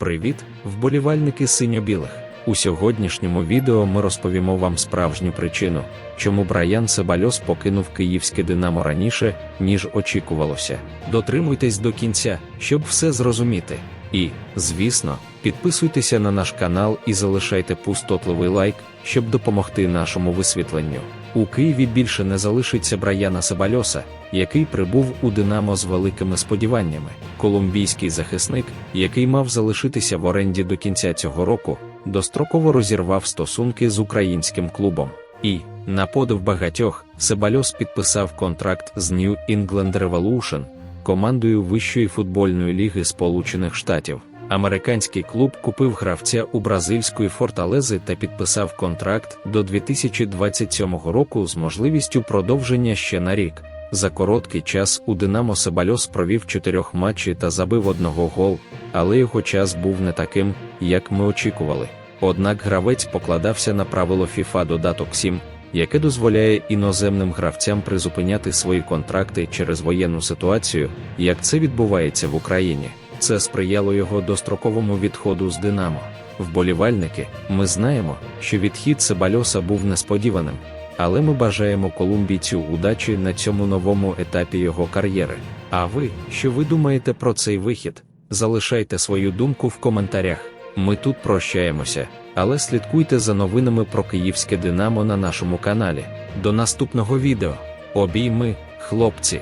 Привіт, вболівальники синьо-білих! У сьогоднішньому відео ми розповімо вам справжню причину, чому Браян Себальос покинув київське Динамо раніше, ніж очікувалося. Дотримуйтесь до кінця, щоб все зрозуміти. І, звісно, підписуйтеся на наш канал і залишайте пустотливий лайк, щоб допомогти нашому висвітленню. У Києві більше не залишиться Браяна Себальоса, який прибув у Динамо з великими сподіваннями. Колумбійський захисник, який мав залишитися в оренді до кінця цього року, достроково розірвав стосунки з українським клубом. І, на подив багатьох, Себальос підписав контракт з New England Revolution, командою Вищої футбольної ліги Сполучених Штатів. Американський клуб купив гравця у бразильської форталези та підписав контракт до 2027 року з можливістю продовження ще на рік. За короткий час у Динамо Себальос провів чотирьох матчі та забив одного гол, але його час був не таким, як ми очікували. Однак гравець покладався на правило FIFA додаток 7, яке дозволяє іноземним гравцям призупиняти свої контракти через воєнну ситуацію, як це відбувається в Україні. Це сприяло його достроковому відходу з Динамо. Вболівальники, ми знаємо, що відхід Себальоса був несподіваним, але ми бажаємо колумбійцю удачі на цьому новому етапі його кар'єри. А ви, що ви думаєте про цей вихід? Залишайте свою думку в коментарях. Ми тут прощаємося, але слідкуйте за новинами про київське Динамо на нашому каналі. До наступного відео. Обійми, хлопці!